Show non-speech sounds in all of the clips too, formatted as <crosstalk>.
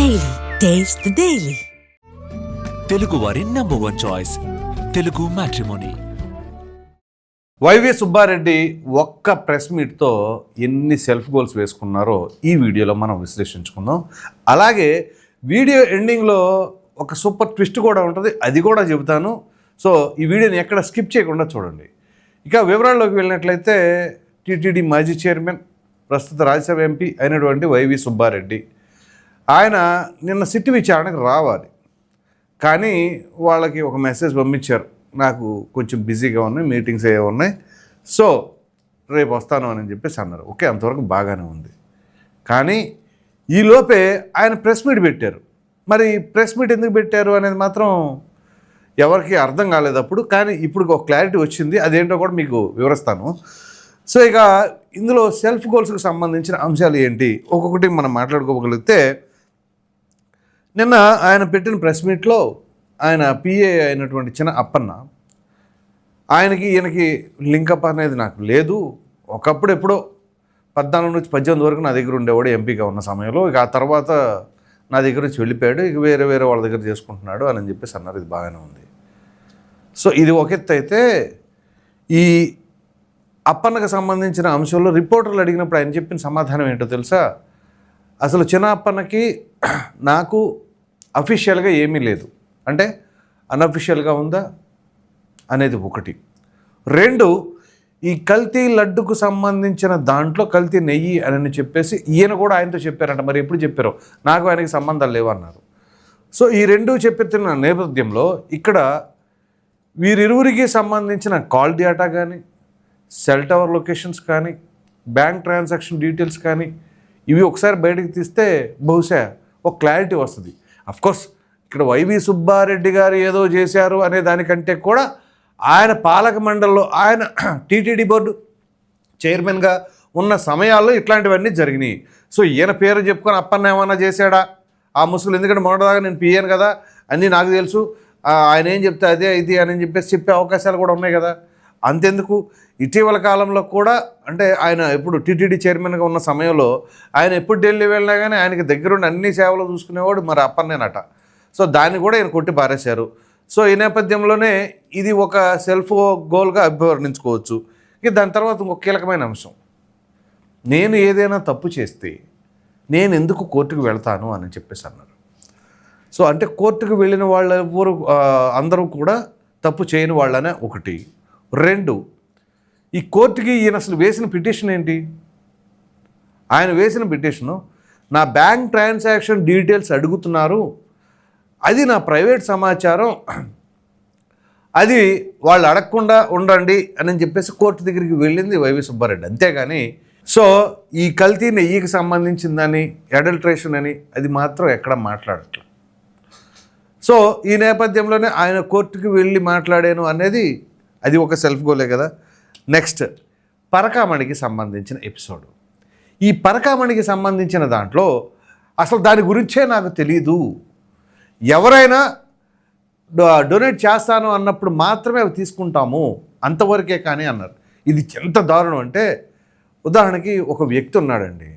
Daily taste the daily Telugu వారి number one choice Telugu matrimony Y V Subbareddy ఒక్క press మీట్తో ఎన్ని self goals వేసుకున్నారో ఈ వీడియోలో మనం విశ్లేషించుకుందాం. అలాగే వీడియో ఎండింగ్లో ఒక సూపర్ ట్విస్ట్ కూడా ఉంటుంది. అది కూడా చెబుతాను. సో ఈ వీడియోని ఎక్కడ స్కిప్ చేయకుండా చూడండి. ఇక వివరాల్లోకి వెళ్ళినట్లయితే టీటీడీ మాజీ చైర్మన్ ప్రస్తుత రాజ్యసభ ఎంపీ అయినటువంటి వైవి సుబ్బారెడ్డి ఆయన నిన్న సిట్ విచారణకు రావాలి. కానీ వాళ్ళకి ఒక మెసేజ్ పంపించారు. నాకు కొంచెం బిజీగా ఉన్నాయి మీటింగ్స్ ఏ ఉన్నాయి. సో రేపు వస్తాను అని చెప్పేసి అన్నారు. ఓకే అంతవరకు బాగానే ఉంది. కానీ ఈ లోపే ఆయన ప్రెస్ మీట్ పెట్టారు. మరి ప్రెస్ మీట్ ఎందుకు పెట్టారు అనేది మాత్రం ఎవరికి అర్థం కాలేదు అప్పుడు. కానీ ఇప్పుడు ఒక క్లారిటీ వచ్చింది. అదేంటో కూడా మీకు వివరిస్తాను. సో ఇక ఇందులో సెల్ఫ్ గోల్స్కి సంబంధించిన అంశాలు ఏంటి? ఒక్కొక్కటి మనం మాట్లాడుకోగలిగితే నిన్న ఆయన పెట్టిన ప్రెస్ మీట్లో ఆయన పిఏ అయినటువంటి చిన్న అప్పన్న ఆయనకి ఈయనకి లింకప్ అనేది నాకు లేదు. ఒకప్పుడు ఎప్పుడో పద్నాలుగు నుంచి పద్దెనిమిది వరకు నా దగ్గర ఉండేవాడు ఎంపీగా ఉన్న సమయంలో. ఇక ఆ తర్వాత నా దగ్గర నుంచి వెళ్ళిపోయాడు. ఇక వేరే వేరే వాళ్ళ దగ్గర చేసుకుంటున్నాడు అని చెప్పేసి అన్నారు. ఇది బాగానే ఉంది. సో ఇది ఒక ఎత్తు అయితే ఈ అప్పన్నకు సంబంధించిన అంశంలో రిపోర్టర్లు అడిగినప్పుడు ఆయన చెప్పిన సమాధానం ఏంటో తెలుసా? అసలు చిన్న అప్పన్నకి నాకు అఫీషియల్గా ఏమీ లేదు. అంటే అన్అఫీషియల్గా ఉందా? అనేది ఒకటి. రెండు ఈ కల్తీ లడ్డుకు సంబంధించిన దాంట్లో కల్తీ నెయ్యి అని చెప్పేసి ఈయన కూడా ఆయనతో చెప్పారంట. మరి ఎప్పుడు చెప్పారో? నాకు ఆయనకి సంబంధాలు లేవన్నారు సో ఈ రెండు చెప్పిన నేపథ్యంలో ఇక్కడ వీరిరువురికి సంబంధించిన కాల్ డేటా కానీ సెల్ టవర్ లొకేషన్స్ కానీ బ్యాంక్ ట్రాన్సాక్షన్ డీటెయిల్స్ కానీ ఇవి ఒకసారి బయటకు తీస్తే బహుశా ఒక క్లారిటీ వస్తుంది. అఫ్కోర్స్ ఇక్కడ వైవి సుబ్బారెడ్డి గారు ఏదో చేశారు అనే దానికంటే కూడా ఆయన పాలక మండలిలో ఆయన టీటీడీ బోర్డు చైర్మన్గా ఉన్న సమయాల్లో ఇట్లాంటివన్నీ జరిగినాయి. సో ఈయన పేరు చెప్పుకొని అప్పన్న ఏమన్నా చేశాడా? ఆ ముసుగులు ఎందుకంటే మొదటిదాకా నేను పియ్యాను కదా అన్నీ నాకు తెలుసు. ఆయన ఏం చెప్తే అదే ఇది అని చెప్పేసి చెప్పే అవకాశాలు కూడా ఉన్నాయి కదా. అంతెందుకు? ఇటీవల కాలంలో కూడా అంటే ఆయన ఎప్పుడు టీటీడీ చైర్మన్గా ఉన్న సమయంలో ఆయన ఎప్పుడు ఢిల్లీ వెళ్ళినా కానీ ఆయనకి దగ్గరుండి అన్ని సేవలు చూసుకునేవాడు మరి అప్పన్నేనట. సో దాన్ని కూడా ఈయన కొట్టి పారేశారు. సో ఈ నేపథ్యంలోనే ఇది ఒక సెల్ఫ్ గోల్గా అభివర్ణించుకోవచ్చు. ఇక దాని తర్వాత ఇంకొక కీలకమైన అంశం. నేను ఏదైనా తప్పు చేస్తే నేను ఎందుకు కోర్టుకు వెళ్తాను అని చెప్పేసి అన్నారు. సో అంటే కోర్టుకు వెళ్ళిన వాళ్ళెవరు అందరూ కూడా తప్పు చేయని వాళ్ళనే ఒకటి రెండు. ఈ కోర్టుకి ఈయన అసలు వేసిన పిటిషన్ ఏంటి? ఆయన వేసిన పిటిషను నా బ్యాంక్ ట్రాన్సాక్షన్ డీటెయిల్స్ అడుగుతున్నారు. అది నా ప్రైవేట్ సమాచారం. అది వాళ్ళు అడగకుండా ఉండండి అని చెప్పేసి కోర్టు దగ్గరికి వెళ్ళింది వైవి సుబ్బారెడ్డి. అంతేగాని సో ఈ కల్తీ నెయ్యికి సంబంధించిందని అడల్ట్రేషన్ అని అది మాత్రం ఎక్కడ మాట్లాడట్లేదు. సో ఈ నేపథ్యంలోనే ఆయన కోర్టుకి వెళ్ళి మాట్లాడాను అనేది అది ఒక సెల్ఫ్ గోలే కదా. నెక్స్ట్ పరకామణికి సంబంధించిన ఎపిసోడ్. ఈ పరకామణికి సంబంధించిన దాంట్లో అసలు దాని గురించే నాకు తెలీదు. ఎవరైనా డొనేట్ చేస్తాను అన్నప్పుడు మాత్రమే అవి తీసుకుంటాము అంతవరకే కానీ అన్నారు. ఇది ఎంత దారుణం అంటే ఉదాహరణకి ఒక వ్యక్తి ఉన్నాడండి.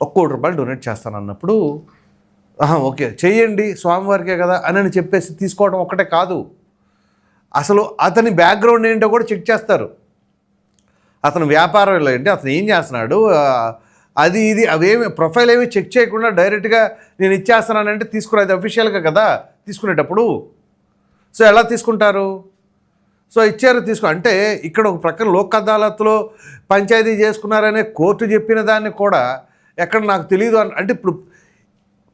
ఒక కోటి రూపాయలు డొనేట్ చేస్తాను అన్నప్పుడు ఓకే చేయండి స్వామివారికే కదా అని అని చెప్పేసి తీసుకోవడం ఒక్కటే కాదు. అసలు అతని బ్యాక్గ్రౌండ్ ఏంటో కూడా చెక్ చేస్తారు. అతను వ్యాపారం ఏంటి అతను ఏం చేస్తున్నాడు? అది ఇది అవేమి ప్రొఫైల్ ఏమి చెక్ చేయకుండా డైరెక్ట్గా నేను ఇచ్చేస్తున్నానంటే అది అఫీషియల్గా కదా తీసుకునేటప్పుడు. సో ఎలా తీసుకుంటారు? సో ఇచ్చారు తీసుకో అంటే ఇక్కడ ఒక ప్రక్కన లోక్ అదాలత్లో పంచాయతీ చేసుకున్నారనే కోర్టు చెప్పిన దాన్ని కూడా ఎక్కడ నాకు తెలియదు అని అంటే ఇప్పుడు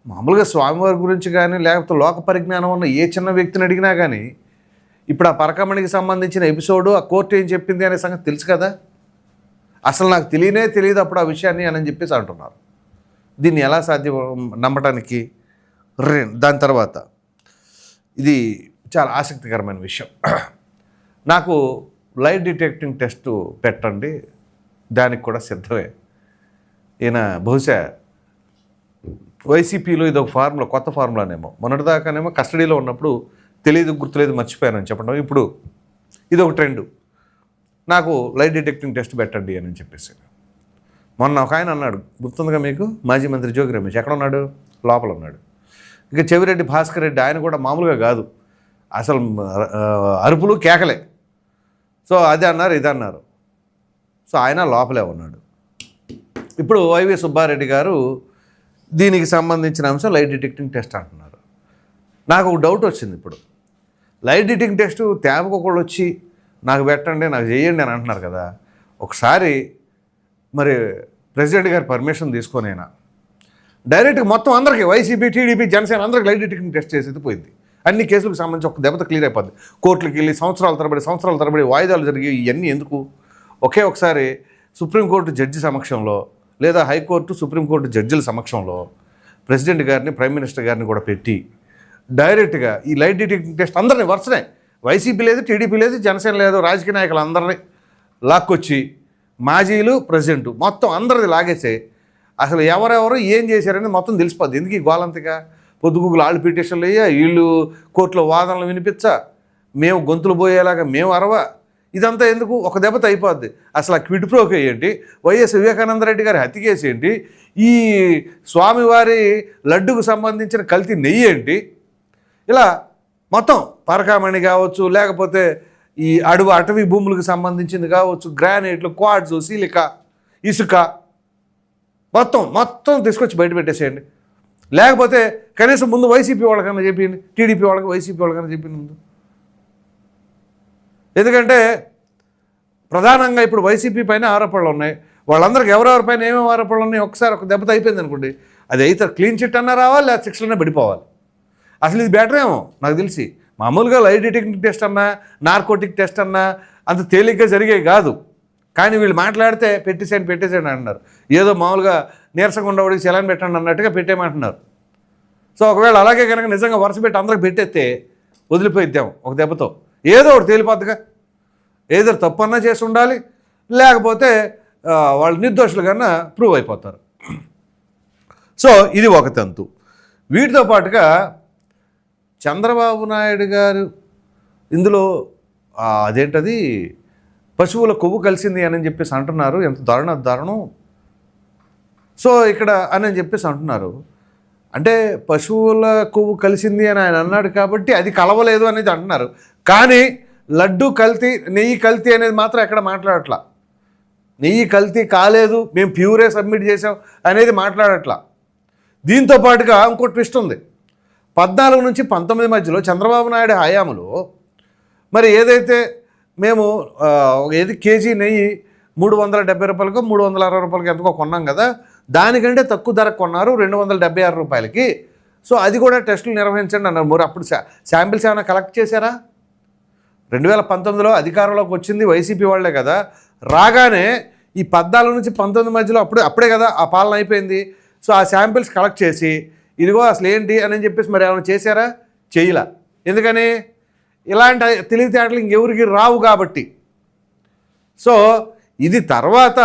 మామూలుగా స్వామివారి గురించి కానీ లేకపోతే లోక పరిజ్ఞానం ఉన్న ఏ చిన్న వ్యక్తిని అడిగినా కానీ ఇప్పుడు ఆ పరకమణికి సంబంధించిన ఎపిసోడు ఆ కోర్టు ఏం చెప్పింది అనే సంగతి తెలుసు కదా? అసలు నాకు తెలియనే తెలియదు అప్పుడు ఆ విషయాన్ని అని చెప్పేసి అంటున్నారు. దీన్ని ఎలా సాధ్యం నమ్మటానికి? దాని తర్వాత. ఇది చాలా ఆసక్తికరమైన విషయం. నాకు లైట్ డిటెక్టింగ్ టెస్ట్ పెట్టండి దానికి కూడా సిద్ధమే. ఈయన బహుశా వైసీపీలో ఇది ఒక ఫార్ములా కొత్త ఫార్ములానేమో. మొన్నటిదాకానేమో కస్టడీలో ఉన్నప్పుడు తెలియదు గుర్తులేదు మర్చిపోయానని చెప్పడం. ఇప్పుడు ఇది ఒక ట్రెండ్. నాకు లైట్ డిటెక్టింగ్ టెస్ట్ పెట్టండి అని చెప్పేసి. మొన్న ఒక ఆయన అన్నాడు గుర్తుందిగా మీకు? మాజీ మంత్రి జోగి రమేష్. ఎక్కడ ఉన్నాడు? లోపల ఉన్నాడు. ఇక చెవిరెడ్డి భాస్కర్ రెడ్డి ఆయన కూడా మామూలుగా కాదు. అసలు అరుపులు కేకలే. సో అది అన్నారు ఇది అన్నారు. సో ఆయన లోపలే ఉన్నాడు. ఇప్పుడు వైవి సుబ్బారెడ్డి గారు దీనికి సంబంధించిన అంశం లైట్ డిటెక్టింగ్ టెస్ట్ అంటున్నారు. నాకు ఒక డౌట్ వచ్చింది ఇప్పుడు. లైట్ డిటెక్టింగ్ టెస్ట్ తేపకొకళ్ళు వచ్చి నాకు పెట్టండి నాకు చేయండి అని అంటున్నారు కదా. ఒకసారి మరి ప్రెసిడెంట్ గారి పర్మిషన్ తీసుకొనైనా డైరెక్ట్గా మొత్తం అందరికీ వైసీపీ టీడీపీ జనసేన అందరికీ లైట్ డిటెక్టింగ్ టెస్ట్ చేసేది పోయింది అన్ని కేసులకు సంబంధించి ఒక దెబ్బత క్లియర్ అయిపోద్ది. కోర్టులకు వెళ్ళి సంవత్సరాల తరబడి సంవత్సరాల తరబడి వాయిదాలు జరిగి ఇవన్నీ ఎందుకు? ఒకే ఒకసారి సుప్రీంకోర్టు జడ్జి సమక్షంలో లేదా హైకోర్టు సుప్రీంకోర్టు జడ్జిల సమక్షంలో ప్రెసిడెంట్ గారిని ప్రైమ్ మినిస్టర్ గారిని కూడా పెట్టి డైరెక్ట్గా ఈ లైట్ డిటెక్టింగ్ టెస్ట్ అందరినీ వరుసనే. వైసీపీ లేదు టీడీపీ లేదు జనసేన లేదు రాజకీయ నాయకులు అందరినీ లాక్కొచ్చి మాజీలు ప్రెసిడెంట్ మొత్తం అందరిది లాగేసే అసలు ఎవరెవరు ఏం చేశారని మొత్తం తెలిసిపోద్ది. ఎందుకు ఈ గోలంతగా? పొద్దుగుగులు ఆళ్ళు పిటిషన్లు అయ్యా వీళ్ళు కోర్టులో వాదనలు వినిపించా? మేము గొంతులు పోయేలాగా మేము అరవ? ఇదంతా ఎందుకు? ఒక దెబ్బత అయిపోద్ది అసలు ఆ క్విడ్ ప్రోకే ఏంటి? వైఎస్ వివేకానంద రెడ్డి గారి హత్య కేసు ఏంటి? ఈ స్వామివారి లడ్డుకు సంబంధించిన కల్తీ నెయ్యి ఏంటి? ఇలా మొత్తం పరకామణి కావచ్చు లేకపోతే ఈ అడవి అటవీ భూములకు సంబంధించింది కావచ్చు గ్రానైట్లు క్వాడ్స్ సిలికా ఇసుక మొత్తం మొత్తం తీసుకొచ్చి బయట పెట్టేసేయండి. లేకపోతే కనీసం ముందు వైసీపీ వాళ్ళకన్నా చెప్పింది టీడీపీ వాళ్ళకి వైసీపీ వాళ్ళకన్నా చెప్పింది ముందు. ఎందుకంటే ప్రధానంగా ఇప్పుడు వైసీపీ పైన ఆరోపణలు ఉన్నాయి. వాళ్ళందరికీ ఎవరెవరిపైన ఏమేమి ఆరోపణలు ఉన్నాయి ఒకసారి ఒక దెబ్బత అయిపోయింది అనుకోండి. అది అయితే క్లీన్ చిట్ అన్నా రావాలి లేదా శిక్షలనే పడిపోవాలి అసలు ఇది బెటర్ ఏమో? నాకు తెలిసి. మామూలుగా లైట్ డిటెక్టింగ్ టెస్ట్ అన్నా నార్కోటిక్ టెస్ట్ అన్నా అంత తేలిగ్గా జరిగే కాదు. కానీ వీళ్ళు మాట్లాడితే పెట్టేసేయండి పెట్టేసేయండి అంటున్నారు. ఏదో మామూలుగా నీరసంగా ఉండవాడికి సెలైన్ పెట్టండి అన్నట్టుగా పెట్టేయమంటున్నారు. సో ఒకవేళ అలాగే కనుక నిజంగా వరుస పెట్టి అందరికి పెట్టేస్తే వదిలిపోయిద్దాం ఒక దెబ్బతో. ఏదో ఒకటి తేలిపోద్దిగా. ఏదో తప్పన్నా చేసి ఉండాలి. లేకపోతే వాళ్ళు నిర్దోషులు కన్నా ప్రూవ్ అయిపోతారు. సో ఇది ఒక తంతు. వీటితో పాటుగా చంద్రబాబు నాయుడు గారు ఇందులో అదేంటది? పశువుల కొవ్వు కలిసింది అని చెప్పేసి అంటున్నారు. ఎంత దారుణ దారుణం. సో ఇక్కడ అని చెప్పేసి అంటున్నారు. అంటే పశువుల కొవ్వు కలిసింది అని ఆయన అన్నాడు కాబట్టి అది కలవలేదు అనేది అంటున్నారు. కానీ లడ్డు కల్తీ నెయ్యి కల్తీ అనేది మాత్రం ఎక్కడ మాట్లాడట్లా. నెయ్యి కల్తీ కాలేదు మేము ప్యూరే సబ్మిట్ చేసాం అనేది మాట్లాడట్లా. దీంతో పాటుగా ఇంకో ట్విస్ట్ ఉంది. పద్నాలుగు నుంచి పంతొమ్మిది మధ్యలో చంద్రబాబు నాయుడు హయాములో మరి ఏదైతే మేము ఏది కేజీ నెయ్యి మూడు వందల డెబ్బై రూపాయలకు మూడు వందల అరవై రూపాయలకి ఎంతకో కొన్నాం కదా దానికంటే తక్కువ ధరకు కొన్నారు రెండు వందల డెబ్బై ఆరు రూపాయలకి. సో అది కూడా టెస్టులు నిర్వహించండి అన్నారు. మరి అప్పుడు శాంపిల్స్ ఏమైనా కలెక్ట్ చేశారా? రెండు వేల పంతొమ్మిదిలో అధికారంలోకి వచ్చింది వైసీపీ వాళ్ళే కదా. రాగానే ఈ పద్నాలుగు నుంచి పంతొమ్మిది మధ్యలో అప్పుడే అప్పుడే కదా ఆ పాలన అయిపోయింది. సో ఆ శాంపిల్స్ కలెక్ట్ చేసి ఇదిగో అసలు ఏంటి అని చెప్పేసి మరి ఏమైనా చేశారా? చేయలా. ఎందుకని? ఇలాంటి తెలివితేటలు ఇంకెవరికి రావు కాబట్టి. సో ఇది తర్వాత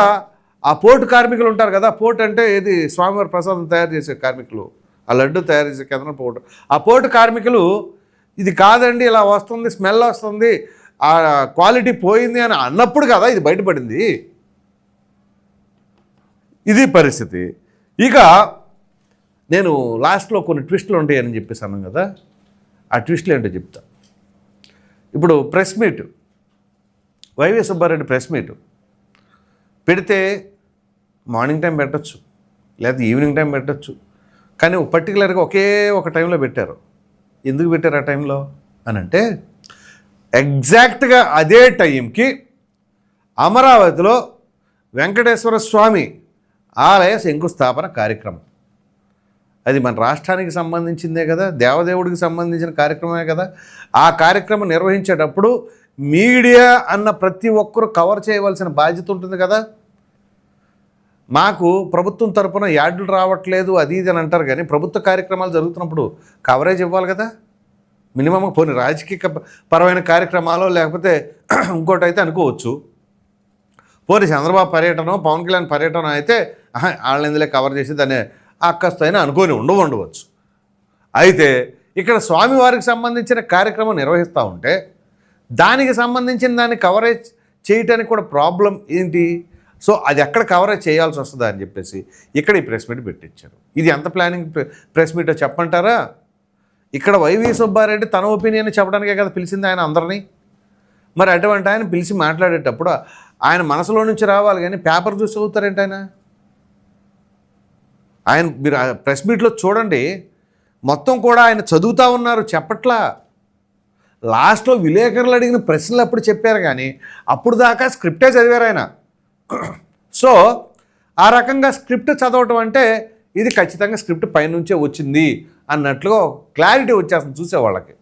ఆ పోర్టు కార్మికులు ఉంటారు కదా పోర్ట్ అంటే ఏది? స్వామివారి ప్రసాదం తయారు చేసే కార్మికులు. ఆ లడ్డు తయారు చేసే కేంద్రం పోర్టు. ఆ పోర్టు కార్మికులు ఇది కాదండి ఇలా వస్తుంది స్మెల్ వస్తుంది ఆ క్వాలిటీ పోయింది అని అన్నప్పుడు కదా ఇది బయటపడింది. ఇది పరిస్థితి. ఇక నేను లాస్ట్లో కొన్ని ట్విస్టులు ఉంటాయని చెప్పేసి అన్నాను కదా ఆ ట్విస్టులు ఏంటో చెప్తా. ఇప్పుడు press meet Y V Subbareddy press meet పెడితే మార్నింగ్ టైం పెట్టచ్చు లేదా ఈవినింగ్ టైం పెట్టచ్చు. కానీ పర్టికులర్గా ఒకే ఒక టైంలో పెట్టారు. ఎందుకు పెట్టారు ఆ టైంలో అని అంటే ఎగ్జాక్ట్గా అదే టైంకి అమరావతిలో వెంకటేశ్వర స్వామి ఆలయ శంకుస్థాపన కార్యక్రమం. అది మన రాష్ట్రానికి సంబంధించిందే కదా దేవదేవుడికి సంబంధించిన కార్యక్రమమే కదా. ఆ కార్యక్రమం నిర్వహించేటప్పుడు మీడియా అన్న ప్రతి ఒక్కరూ కవర్ చేయవలసిన బాధ్యత ఉంటుంది కదా. మాకు ప్రభుత్వం తరపున యాడ్లు రావట్లేదు అది ఇది అని అంటారు కానీ ప్రభుత్వ కార్యక్రమాలు జరుగుతున్నప్పుడు కవరేజ్ ఇవ్వాలి కదా. మినిమం కొన్ని రాజకీయ పరమైన కార్యక్రమాలు లేకపోతే <clears throat> ఇంకోటి అయితే అనుకోవచ్చు. పోనీ చంద్రబాబు పర్యటన పవన్ కళ్యాణ్ పర్యటన అయితే ఆహా, వాళ్ళని కవర్ చేసి దాన్ని అక్కస్తైనా అనుకొని ఉండవు ఉండవచ్చు. అయితే ఇక్కడ స్వామివారికి సంబంధించిన కార్యక్రమం నిర్వహిస్తూ ఉంటే దానికి సంబంధించిన దాన్ని కవరేజ్ చేయటానికి కూడా ప్రాబ్లం ఏంటి? సో అది ఎక్కడ కవరేజ్ చేయాల్సి వస్తుందా అని చెప్పేసి ఇక్కడ ఈ ప్రెస్ మీట్ పెట్టించారు. ఇది ఎంత ప్లానింగ్ ప్రెస్ మీటో చెప్పంటారా ఇక్కడ వైవి సుబ్బారెడ్డి తన ఒపీనియన్ చెప్పడానికే కదా పిలిచింది ఆయన అందరినీ. మరి అటువంటి ఆయన పిలిచి మాట్లాడేటప్పుడు ఆయన మనసులో నుంచి రావాలి కానీ పేపర్ చూసి చదువుతారేంటి ఆయన? ఆయన మీరు ప్రెస్ మీట్లో చూడండి. మొత్తం కూడా ఆయన చదువుతా ఉన్నారు చెప్పట్లా. లాస్ట్లో విలేకరులు అడిగిన ప్రశ్నలు అప్పుడు చెప్పారు కానీ అప్పుడు దాకా స్క్రిప్టే చదివారు ఆయన. సో ఆ రకంగా స్క్రిప్ట్ చదవటం అంటే ఇది ఖచ్చితంగా స్క్రిప్ట్ పైనుంచే వచ్చింది అన్నట్లుగా క్లారిటీ వచ్చేస్తుంది చూసేవాళ్ళకి.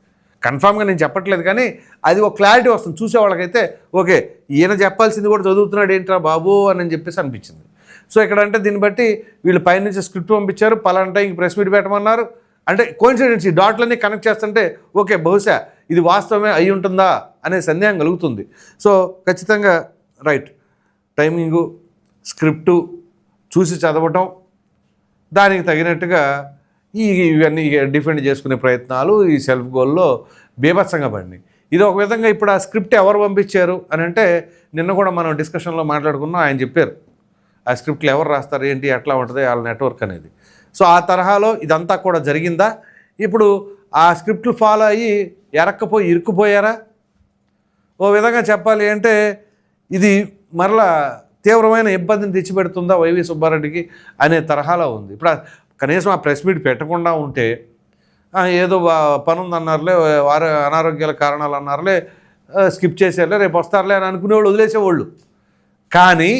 కన్ఫామ్గా నేను చెప్పట్లేదు కానీ అది ఒక క్లారిటీ వస్తుంది చూసేవాళ్ళకైతే ఓకే ఈయన చెప్పాల్సింది కూడా చదువుతున్నాడు ఏంట్రా బాబు అని చెప్పేసి అనిపించింది. సో ఇక్కడ అంటే దీన్ని బట్టి వీళ్ళు పైనుంచి స్క్రిప్ట్ పంపించారు పలానా టైంకి ప్రెస్ మీట్ పెట్టమన్నారు. అంటే కోయిన్సిడెన్స్ ఈ డాట్లన్నీ కనెక్ట్ చేస్తుంటే ఓకే బహుశా ఇది వాస్తవమే అయి ఉంటుందా అనే సందేహం కలుగుతుంది. సో ఖచ్చితంగా రైట్. టైమింగు స్క్రిప్టు చూసి చదవటం దానికి తగినట్టుగా ఈ ఇవన్నీ డిఫెండ్ చేసుకునే ప్రయత్నాలు ఈ సెల్ఫ్ గోల్లో బీభత్సంగా పడినాయి. ఇది ఒక విధంగా ఇప్పుడు ఆ స్క్రిప్ట్ ఎవరు పంపించారు అని అంటే నిన్న కూడా మనం డిస్కషన్లో మాట్లాడుకున్నాం ఆయన చెప్పారు. ఆ స్క్రిప్ట్లు ఎవరు రాస్తారు ఏంటి ఎట్లా ఉంటుంది వాళ్ళ నెట్వర్క్ అనేది. సో ఆ తరహాలో ఇదంతా కూడా జరిగిందా? ఇప్పుడు ఆ స్క్రిప్ట్లు ఫాలో అయ్యి ఎరక్కపోయి ఇరుక్కుపోయారా? ఓ విధంగా చెప్పాలి అంటే ఇది మరలా తీవ్రమైన ఇబ్బందిని తెచ్చిపెడుతుందా వైవి సుబ్బారెడ్డికి అనే తరహాలో ఉంది. ఇప్పుడు కనీసం ఆ ప్రెస్ మీట్ పెట్టకుండా ఉంటే ఏదో పని ఉందన్నారులే వారు అనారోగ్యాల కారణాలు అన్నారులే స్కిప్ చేసేయారులే రేపు వస్తారులే అని అనుకునేవాళ్ళు వదిలేసేవాళ్ళు. కానీ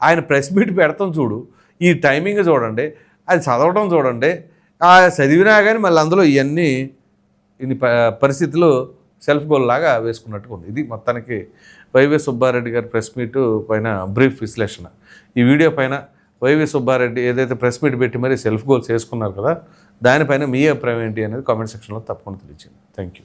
ఆయన ప్రెస్ మీట్ పెడతాం చూడు. ఈ టైమింగ్ చూడండి అది చదవడం చూడండి. ఆ చదివినా కానీ మళ్ళీ అందులో ఇవన్నీ ఇన్ని ప పరిస్థితులు సెల్ఫ్ గోల్ లాగా వేసుకున్నట్టుగా ఉంది ఇది మొత్తానికి వైవి సుబ్బారెడ్డి గారి ప్రెస్ మీట్ పైన బ్రీఫ్ విశ్లేషణ. ఈ వీడియో పైన వైవి సుబ్బారెడ్డి ఏదైతే ప్రెస్ మీట్ పెట్టి మరీ సెల్ఫ్ గోల్స్ వేసుకున్నారు కదా దానిపైన మీ అభిప్రాయం ఏంటి అనేది కామెంట్ సెక్షన్లో తప్పకుండా తెలియచేయండి. Thank you